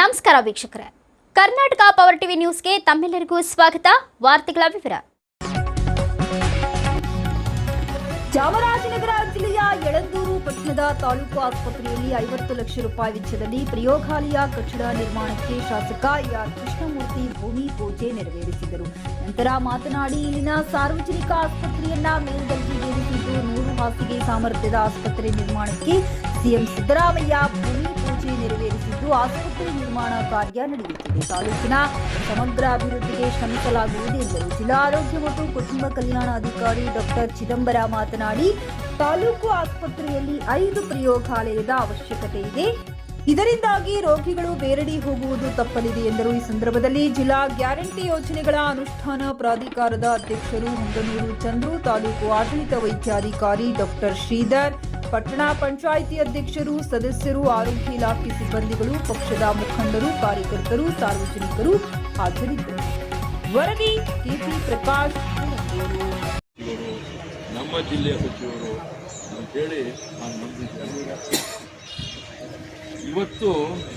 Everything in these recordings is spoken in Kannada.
ನಮಸ್ಕಾರ ವೀಕ್ಷಕರೇ. ಕರ್ನಾಟಕ ಪವರ್ ಟಿವಿ ನ್ಯೂಸ್ಗೆ ತಮ್ಮೆಲ್ಲರಿಗೂ ಸ್ವಾಗತ. ವಾರ್ತೆಗಳ ವಿವರ. ಚಾಮರಾಜನಗರ ಜಿಲ್ಲೆಯ ಯಳಂದೂರು, ಪಟ್ಟಣದ ತಾಲೂಕು ಆಸ್ಪತ್ರೆಯಲ್ಲಿ ಐವತ್ತು ಲಕ್ಷ ರೂಪಾಯಿ ವೆಚ್ಚದಲ್ಲಿ ಪ್ರಯೋಗಾಲಯ ಕಟ್ಟಡ ನಿರ್ಮಾಣಕ್ಕೆ ಶಾಸಕ ಆರ್ ಕೃಷ್ಣಮೂರ್ತಿ ಭೂಮಿ ಪೂಜೆ ನೆರವೇರಿಸಿದರು. ನಂತರ ಮಾತನಾಡಿ, ಇಲ್ಲಿನ ಸಾರ್ವಜನಿಕ ಆಸ್ಪತ್ರೆಯನ್ನ ಮೇಲ್ದರ್ಜೆಗೇರಿಸಿದ್ದು ನೂರು ಹಾಸಿಗೆ ಸಾಮರ್ಥ್ಯದ ಆಸ್ಪತ್ರೆ ನಿರ್ಮಾಣಕ್ಕೆ ಸಿಎಂ ಸಿದ್ದರಾಮಯ್ಯ ಭೂಮಿ ಪೂಜೆ ನೆರವೇರಿಸಿದ್ದು ಆಸ್ಪತ್ರೆ ನಿರ್ಮಾಣ ಕಾರ್ಯ ನಡೆಯುತ್ತಿದೆ. ತಾಲೂಕಿನ ಸಮಗ್ರ ಅಭಿವೃದ್ಧಿಗೆ ಶ್ರಮಿಸಲಾಗುವುದು ಎಂದರು ಜಿಲ್ಲಾ ಆರೋಗ್ಯ ಮತ್ತು ಕುಟುಂಬ ಕಲ್ಯಾಣ ಅಧಿಕಾರಿ ಡಾಕ್ಟರ್ ಚಿದಂಬರ ಮಾತನಾಡಿ, ತಾಲೂಕು ಆಸ್ಪತ್ರೆಯಲ್ಲಿ ಐದು ಪ್ರಯೋಗಾಲಯದ ಅವಶ್ಯಕತೆ ಇದೆ. ಇದರಿಂದಾಗಿ ರೋಗಿಗಳು ಬೇರಡಿ ಹೋಗುವುದು ತಪ್ಪಲಿದೆ ಎಂದರು. ಈ ಸಂದರ್ಭದಲ್ಲಿ ಜಿಲ್ಲಾ ಗ್ಯಾರಂಟಿ ಯೋಜನೆಗಳ ಅನುಷ್ಠಾನ ಪ್ರಾಧಿಕಾರದ ಅಧ್ಯಕ್ಷರು ಹೊಂಗನೂರು ಚಂದ್ರು, ತಾಲೂಕು ಆಡಳಿತ ವೈದ್ಯಾಧಿಕಾರಿ ಡಾಕ್ಟರ್ ಶ್ರೀಧರ್ ಪಟ್ಟಣ ಪಂಚಾಯಿತಿ ಅಧ್ಯಕ್ಷರು, ಸದಸ್ಯರು, ಆರೋಗ್ಯ ಇಲಾಖೆ ಸಿಬ್ಬಂದಿಗಳು, ಪಕ್ಷದ ಮುಖಂಡರು, ಕಾರ್ಯಕರ್ತರು, ಸಾರ್ವಜನಿಕರು ಹಾಜರಿದ್ದರು. ವರದಿ ಕೆಪಿ ಪ್ರಕಾಶ್ ನಮ್ಮ ಜಿಲ್ಲೆಯ ಸಚಿವರು ಅಂತೇಳಿ ನಾನು ನಂಬಿದ್ದೇನೆ ಇವತ್ತು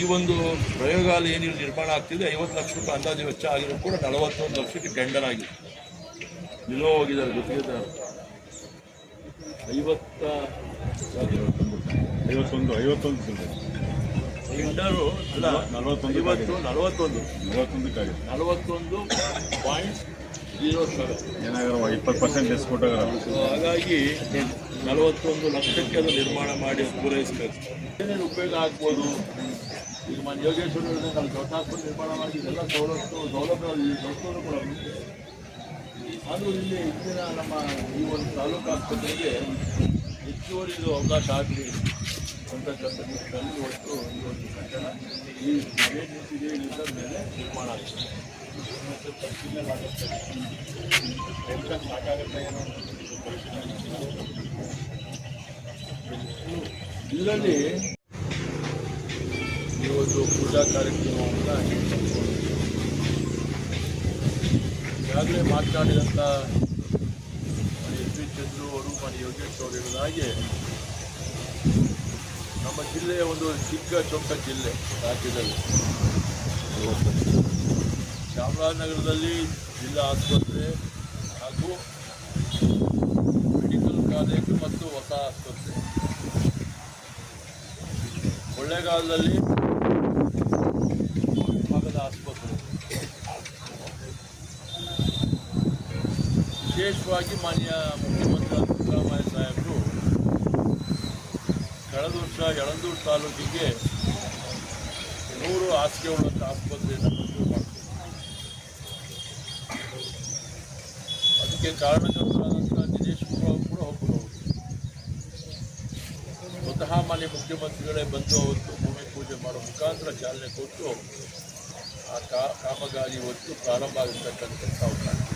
ಈ ಒಂದು ಪ್ರಯೋಗಾಲಯ ಏನು ನಿರ್ಮಾಣ ಆಗ್ತಿದೆ, ಐವತ್ತು ಲಕ್ಷ ರೂಪಾಯಿ ಅಂದಾಜು ವೆಚ್ಚ ಆಗಿರೋ ಕೂಡ ನಲವತ್ತೊಂದು ಲಕ್ಷಕ್ಕೆ ಟೆಂಡರ್ ಆಗಿದೆ. ನಿಲ್ಲೋ ಹೋಗಿದ್ದಾರೆ ಐವತ್ತ ಐವತ್ತೊಂದು ಐವತ್ತೊಂದು ಟೆಂಡರು ಅಲ್ಲ ನಲವತ್ತೊಂದು ಐವತ್ತು ನಲವತ್ತೊಂದು. ನಲವತ್ತೊಂದಕ್ಕಾಗಿ ನಲವತ್ತೊಂದು ಪಾಯಿಂಟ್ ಜೀರೋ ಸೆವೆನ್ ಏನಾಗಾರ ಇಪ್ಪತ್ತು ಪರ್ಸೆಂಟ್ ಡಿಸ್ಕೌಂಟ್ ಹಾಗಾಗಿ ನಲವತ್ತೊಂದು ಲಕ್ಷಕ್ಕೆ ಅದು ನಿರ್ಮಾಣ ಮಾಡಿ ಪೂರೈಸಬೇಕು. ಏನೇನು ಉಪಯೋಗ ಆಗ್ಬೋದು? ಈಗ ಮನೆ ಯೋಗೇಶ್ವರ ನಾವು ದೊಡ್ಡ ಆಸ್ಪತ್ರೆ ನಿರ್ಮಾಣ ಮಾಡಿ ಎಲ್ಲ ಸವಲತ್ತು ಸೌಲಭ್ಯ ದೊಡ್ಡವರು ಆದರೂ ಇಲ್ಲಿ ಇಂದಿನ ನಮ್ಮ ಈ ಒಂದು ತಾಲೂಕು ಆಸ್ಪತ್ರೆಗೆ ಹೆಚ್ಚುವರಿ ಇದು ಅವಕಾಶ ಆಗಲಿ ಅಂತಕ್ಕಂಥ ನಿಟ್ಟಿನಲ್ಲಿ ಒಟ್ಟು ಈ ಒಂದು ಕಟ್ಟಡ ಈ ಮನೆ ನಿಂತಿದೆ ಮೇಲೆ ನಿರ್ಮಾಣ ಆಗ್ತದೆ ಇದರಲ್ಲಿ ಈ ಇವತ್ತು ಪೂಜಾ ಕಾರ್ಯಕ್ರಮವನ್ನು ಈಗಾಗಲೇ ಮಾತನಾಡಿದಂಥ ಎಸ್ ವಿ ಚಂದ್ರು ಅವರು ಮಣಿ ಯೋಗೇಶ್ ಅವರು ಹೇಳಿದ ನಮ್ಮ ಜಿಲ್ಲೆಯ ಒಂದು ಚಿಕ್ಕ ಚೊಕ್ಕ ಜಿಲ್ಲೆ ರಾಜ್ಯದಲ್ಲಿ. ಚಾಮರಾಜನಗರದಲ್ಲಿ ಜಿಲ್ಲಾ ಆಸ್ಪತ್ರೆ ಹಾಗೂ ಮೆಡಿಕಲ್ ಕಾಲೇಜು ಮತ್ತು ಹೊಸ ಆಸ್ಪತ್ರೆ. ಕೊಳ್ಳೇಗಾಲದಲ್ಲಿ ಭಾಗದ ಆಸ್ಪತ್ರೆ. ವಿಶೇಷವಾಗಿ ಮಾನ್ಯ ಮುಖ್ಯಮಂತ್ರಿ ಸಿದ್ದರಾಮಯ್ಯ ಸಾಹೇಬರು, ಕಳೆದ ವರ್ಷ ಯಳಂದೂರು ತಾಲೂಕಿಗೆ ನೂರು ಹಾಸಿಗೆ ಉಳ್ಳಂಥ ಆಸ್ಪತ್ರೆಯನ್ನು ಮಂಜೂರು ಅದಕ್ಕೆ ಕಾರಣಕರ್ತರಾದಂಥ ಗುಂಡೂರಾವ್ ಕೂಡ ಒಬ್ಬರು. ಸ್ವತಃ ಮಾನ್ಯ ಮುಖ್ಯಮಂತ್ರಿಗಳೇ ಬಂದು ಅವತ್ತು ಭೂಮಿ ಪೂಜೆ ಮಾಡೋ ಮುಖಾಂತರ ಚಾಲನೆ ಕೊಟ್ಟು ಆ ಕಾಮಗಾರಿ ಹೊತ್ತು ಪ್ರಾರಂಭ ಆಗಿರ್ತಕ್ಕಂಥ ಅವಕಾಶ.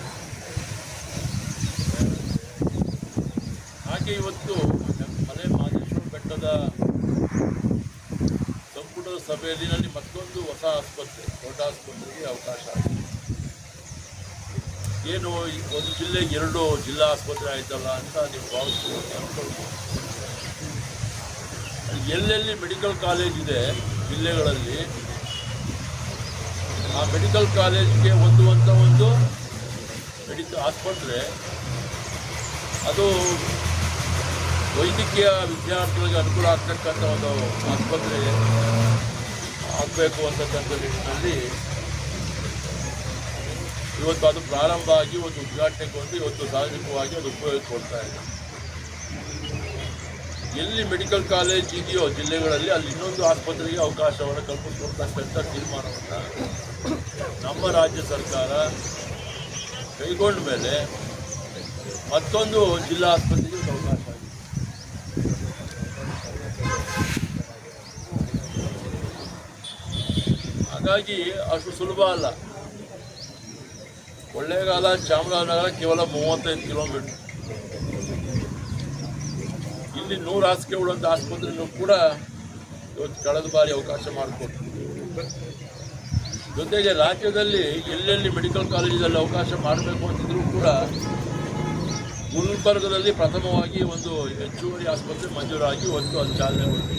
ಹಾಗೆ ಇವತ್ತು ಮಲೆ ಮಾದೇಶ್ವರ ಬೆಟ್ಟದ ಸಂಪುಟದ ಸಭೆಯಲ್ಲಿ ಮತ್ತೊಂದು ಹೊಸ ಆಸ್ಪತ್ರೆ, ದೊಡ್ಡ ಆಸ್ಪತ್ರೆಗೆ ಅವಕಾಶ ಆಗಿದೆ. ಏನು ಒಂದು ಜಿಲ್ಲೆಗೆ ಎರಡು ಜಿಲ್ಲಾ ಆಸ್ಪತ್ರೆ ಆಯ್ತಲ್ಲ ಅಂತ ನೀವು ಭಾವಿಸ್ಬೋದು ಅನ್ಕೊಳ್ಬೋದು. ಎಲ್ಲೆಲ್ಲಿ ಮೆಡಿಕಲ್ ಕಾಲೇಜ್ ಇದೆ ಜಿಲ್ಲೆಗಳಲ್ಲಿ, ಆ ಮೆಡಿಕಲ್ ಕಾಲೇಜ್ಗೆ ಹೊಂದುವಂಥ ಒಂದು ಮೆಡಿಕಲ್ ಆಸ್ಪತ್ರೆ, ಅದು ವೈದ್ಯಕೀಯ ವಿದ್ಯಾರ್ಥಿಗಳಿಗೆ ಅನುಕೂಲ ಆಗ್ತಕ್ಕಂಥ ಒಂದು ಆಸ್ಪತ್ರೆ ಆಗಬೇಕು ಅಂತಕ್ಕಂಥ ನಿಟ್ಟಿನಲ್ಲಿ ಇವತ್ತು ಅದು ಪ್ರಾರಂಭ ಆಗಿ ಒಂದು ಉದ್ಘಾಟನೆಗೊಂಡು ಇವತ್ತು ಸಾರ್ವಜನಿಕವಾಗಿ ಅದು ಉಪಯೋಗ ಕೊಡ್ತಾ ಇದೆ. ಎಲ್ಲಿ ಮೆಡಿಕಲ್ ಕಾಲೇಜ್ ಇದೆಯೋ ಜಿಲ್ಲೆಗಳಲ್ಲಿ ಅಲ್ಲಿ ಇನ್ನೊಂದು ಆಸ್ಪತ್ರೆಗೆ ಅವಕಾಶವನ್ನು ಕಲ್ಪಿಸಿಕೊಡ್ತಕ್ಕಂಥ ತೀರ್ಮಾನವನ್ನು ನಮ್ಮ ರಾಜ್ಯ ಸರ್ಕಾರ ಕೈಗೊಂಡ ಮೇಲೆ ಮತ್ತೊಂದು ಜಿಲ್ಲಾ ಆಸ್ಪತ್ರೆಗೆ ಅವಕಾಶ ಆಗಿದೆ ಹಾಗಾಗಿ ಅಷ್ಟು ಸುಲಭ ಅಲ್ಲ. ಕೊಳ್ಳೇಗಾಲ ಚಾಮರಾಜನಗರ ಕೇವಲ ಮೂವತ್ತೈದು ಕಿಲೋಮೀಟರ್. ಇಲ್ಲಿ ನೂರು ಹಾಸಿಗೆ ಉಳ್ಳಂಥ ಆಸ್ಪತ್ರೆನೂ ಕೂಡ ಇವತ್ತು ಕಳೆದ ಬಾರಿ ಅವಕಾಶ ಮಾಡಿಕೊಟ್ಟು ಜೊತೆಗೆ ರಾಜ್ಯದಲ್ಲಿ ಎಲ್ಲೆಲ್ಲಿ ಮೆಡಿಕಲ್ ಕಾಲೇಜಲ್ಲಿ ಅವಕಾಶ ಮಾಡಬೇಕು ಅಂತಿದ್ರು ಕೂಡ ಗುಲ್ಬರ್ಗದಲ್ಲಿ ಪ್ರಥಮವಾಗಿ ಒಂದು ಹೆಚ್ಚುವರಿ ಆಸ್ಪತ್ರೆ ಮಂಜೂರಾಗಿ ಒಂದು ಅದು ಚಾಲನೆ ಕೊಟ್ಟಿದೆ